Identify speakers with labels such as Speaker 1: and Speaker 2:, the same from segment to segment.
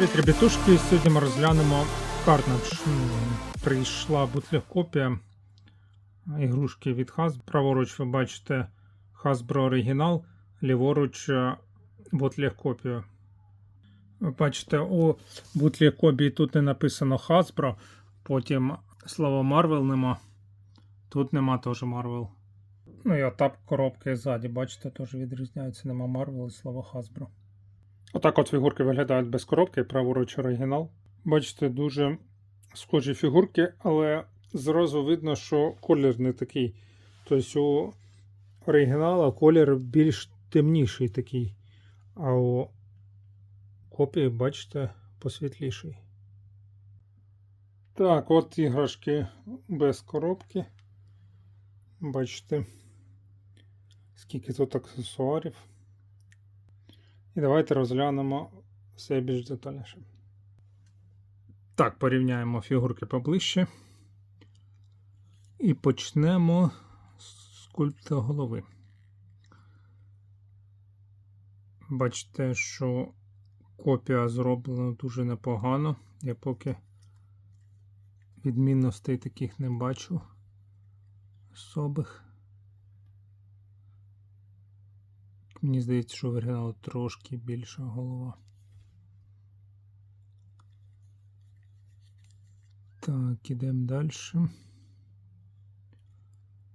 Speaker 1: Привіт, ребятушки. Сьогодні ми розглянемо Carnage. Прийшла бутлег-копія ігрушки від Hasbro. Праворуч ви бачите Hasbro оригінал, ліворуч бутлег-копію. Ви бачите, у бутлег-копії тут не написано Hasbro, потім слово Marvel нема. Тут нема теж Marvel. Ну і отап коробки ззаді, бачите, теж відрізняється, нема Marvel і слово Hasbro. Отак от фігурки виглядають без коробки, праворуч оригінал. Бачите, дуже схожі фігурки, але зразу видно, що колір не такий. Тобто у оригінала колір більш темніший такий, а у копії, бачите, посвітліший. Так, от іграшки без коробки. Бачите, скільки тут аксесуарів. І давайте розглянемо все більш детальніше. Так, порівняємо фігурки поближче. І почнемо з скульпта голови. Бачите, що копія зроблена дуже непогано. Я поки відмінностей таких не бачу особих. Мені здається, що в оригіналу трошки більша голова. Так, ідемо далі.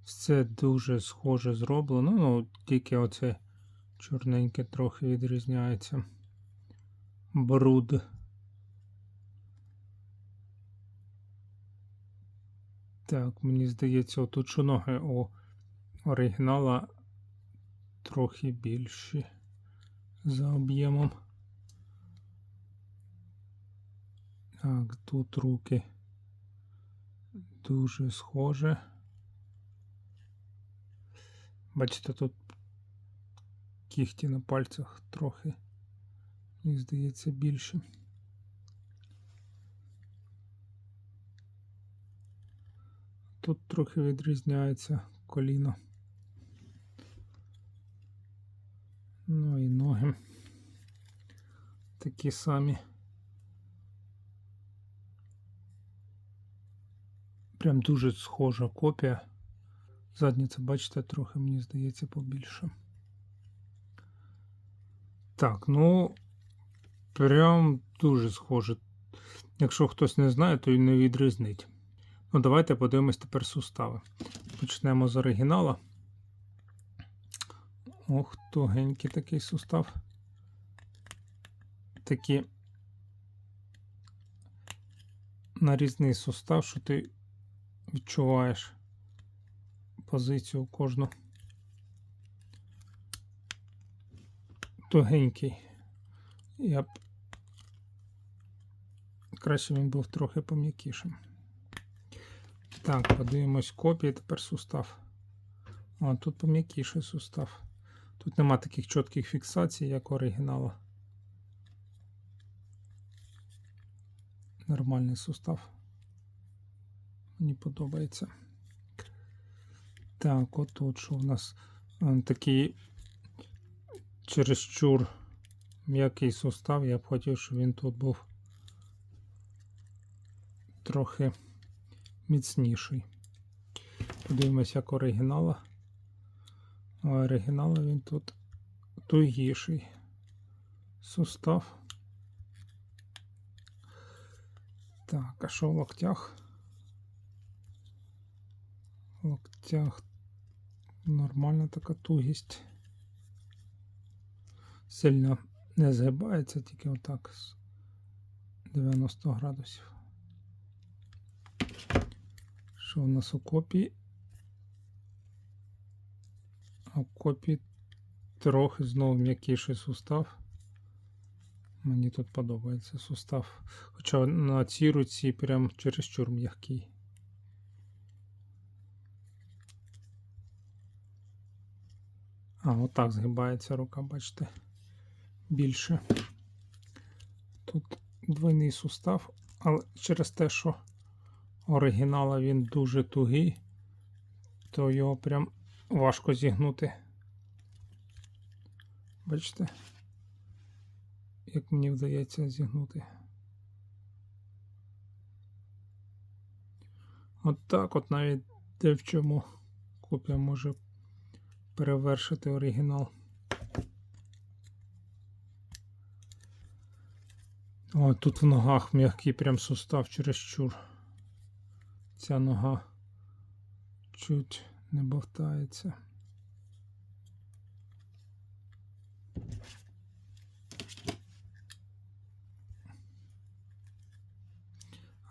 Speaker 1: Все дуже схоже зроблено. Ну, тільки оце чорненьке трохи відрізняється. Бруд. Так, мені здається, отут що ноги у оригінала трохи більші за об'ємом. Так, тут руки дуже схоже. Бачите, тут кіхті на пальцях трохи, мені здається, більше. Тут трохи відрізняється коліно. Ну і ноги такі самі. Прям дуже схожа копія. Задниця, бачите, трохи, мені здається, побільше. Так, ну прям дуже схоже. Якщо хтось не знає, то й не відрізнить. Ну, давайте подивимось тепер сустави. Почнемо з оригінала. Ох, тугенький такий сустав. Такі нарізний сустав, що ти відчуваєш позицію кожну. Тугенький. Я б краще він був трохи пом'якішим. Так, подивимось копії, тепер сустав. А тут пом'якіший сустав. Тут нема таких чітких фіксацій, як оригінала. Нормальний сустав. Мені подобається. Так, от тут що у нас такий чересчур м'який сустав. Я б хотів, щоб він тут був трохи міцніший. Подивимось, як оригінала. У оригінала він тут тугіший сустав. Так, а що в локтях? В локтях нормальна така тугість. Сильно не згибається, тільки отак з 90 градусів. Що у нас у копії? А в копії трохи знову м'якіший сустав. Мені тут подобається сустав. Хоча на цій руці прям чересчур м'який. А, отак згибається рука, бачите, більше. Тут двойний сустав, але через те, що оригінала він дуже тугий, то його прям важко зігнути. Бачите? Як мені вдається зігнути. От так от навіть де в чому копія може перевершити оригінал. О, тут в ногах м'який прям сустав чересчур. Ця нога чуть не бовтається.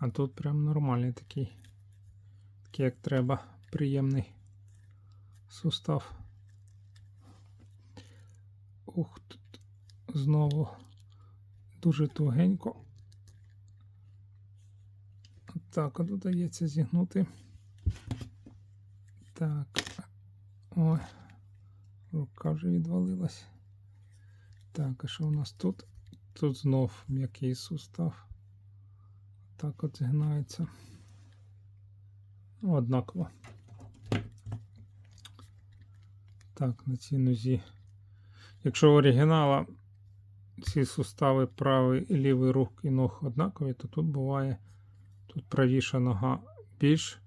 Speaker 1: А тут прям нормальний такий, такий як треба, приємний сустав. Ух, тут знову дуже тугенько. Так, от удається зігнути. Так. Ой, рука вже відвалилась. Так, а що у нас тут? Тут знов м'який сустав. Так от згинається. Ну, Однаково. Так, на цій нозі. Якщо в оригінала ці сустави правий і лівий рух і ног однакові, то тут буває тут правіша нога більш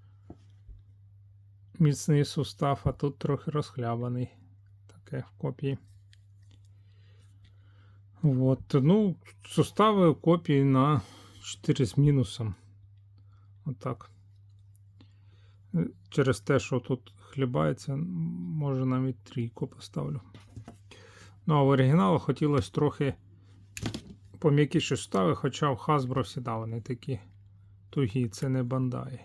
Speaker 1: міцний сустав, а тут трохи розхлябаний. Таке в копії. От, ну, сустави копії на 4 з мінусом. Отак. Через те, що тут хлібається, може навіть трійку поставлю. Ну, а в оригіналу хотілося трохи пом'якіші сустави, хоча в Hasbro всіда вони такі тугі, це не бандай.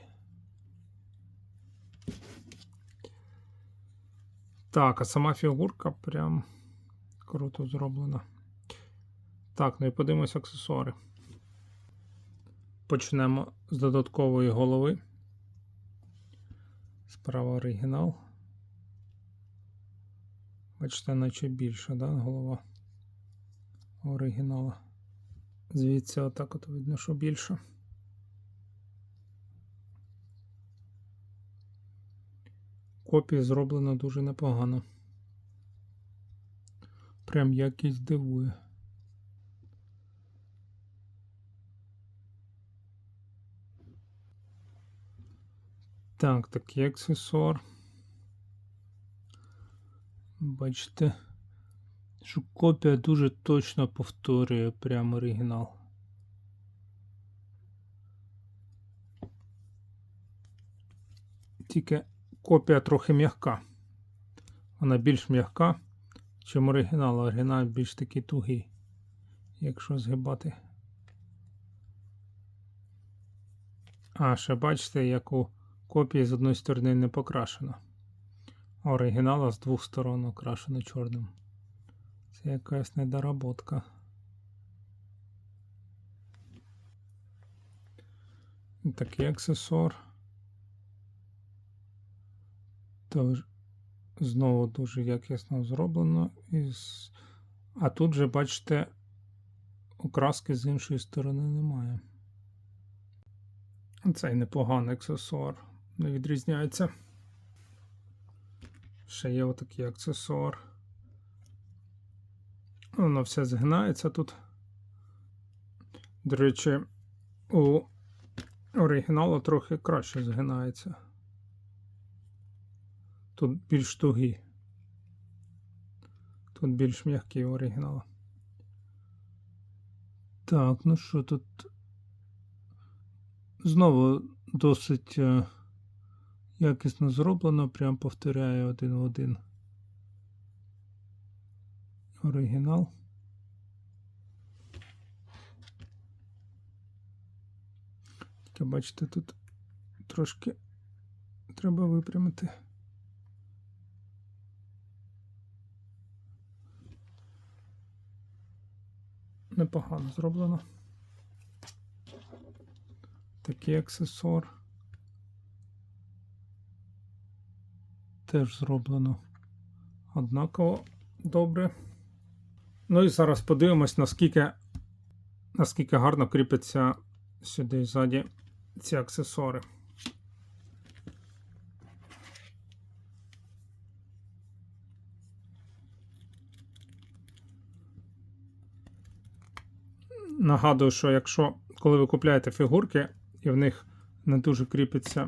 Speaker 1: Так, а сама фігурка прям круто зроблена. Так, ну і подивимось аксесуари. Почнемо з додаткової голови. Справа оригінал. Бачите, наче більша, да, голова оригінала. Звідси отак от видно, що більше. Копія зроблена дуже непогано. Прям якість дивує. Так, такий аксесуар. Бачите, що копія дуже точно повторює прямо оригінал. Тільки копія трохи м'яка. Вона більш м'яка, чим оригінал. Оригінал більш такий тугий, якщо згибати. А, ще бачите, як у копії з одної сторони не покрашено. А оригінала з двох сторон окрашено чорним. Це якась недоработка. Такий аксесуар. Тож знову дуже якісно зроблено. Із... А тут же, бачите, окраски з іншої сторони немає. Цей непоганий аксесуар. Не відрізняється. Ще є отакий аксесуар. Воно все згинається тут. До речі, у оригіналу трохи краще згинається. Тут більш тугі. Тут більш м'який оригінал. Так, ну що тут? Знову досить е, якісно зроблено, прям повторяю один в один оригінал. Тільки бачите, тут трошки треба випрямити. Непогано зроблено. Такий аксесуар. Теж зроблено однаково добре. Ну і зараз подивимось, наскільки, наскільки гарно кріпиться сюди ззаді ці аксесуари. нагадую, що якщо коли ви купляєте фігурки і в них не дуже кріпяться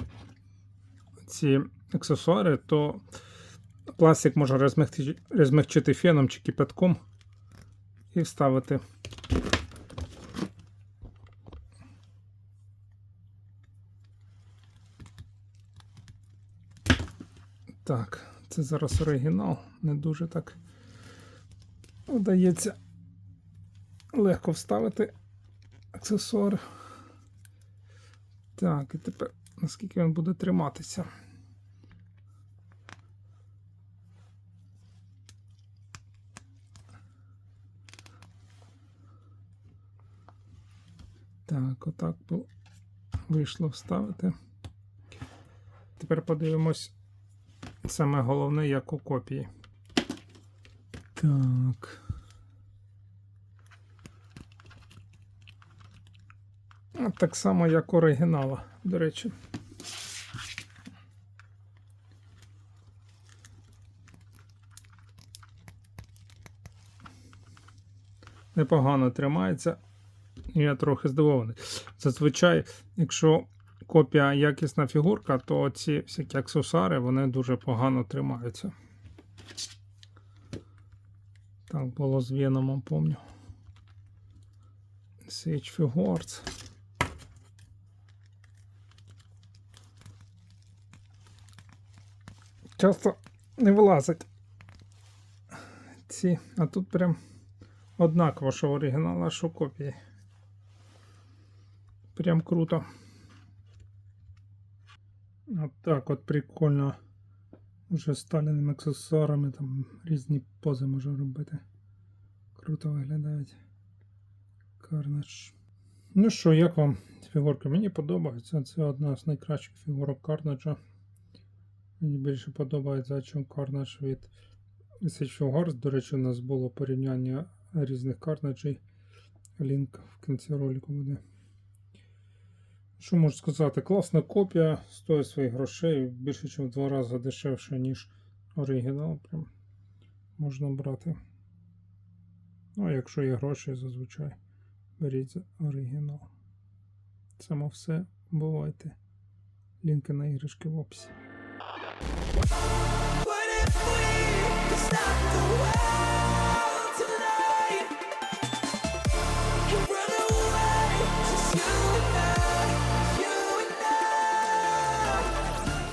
Speaker 1: ці аксесуари, то пластик може розмягчити, розмягчити феном чи кипятком і вставити. Так, це зараз оригінал. Не дуже так вдається легко вставити аксесуар. Так, і тепер наскільки він буде триматися. Так, отак вийшло вставити. Тепер подивимось саме головне, як у копії. Так. Так само, як оригінала, до речі. Непогано тримається. Я трохи здивований. Зазвичай, якщо копія якісна фігурка, то ці всякі аксесуари вони дуже погано тримаються. Так було з Веномом, помню. Sage Figures. Часто не вилазить. Ці, а тут прям однаково, що оригінал, а що копії. Прям круто. От так от прикольно. Вже сталіними аксесуарами там різні пози можу робити. Круто виглядають. Карнаж. Ну що, як вам фігурка? Мені подобається. Це одна з найкращих фігурок Карнаджа. Мені більше подобається, чим Карнаж від Sage Wars. До речі, у нас було порівняння різних Карнаджей. Лінк в кінці ролику буде. Що можу сказати? Класна копія, стоїть своїх грошей більше, ніж в два рази дешевше, ніж оригінал. Прям можна брати. Ну, а якщо є гроші, зазвичай беріть за оригінал. Само все. Бувайте. Лінки на іграшки в описі.
Speaker 2: Stop the world?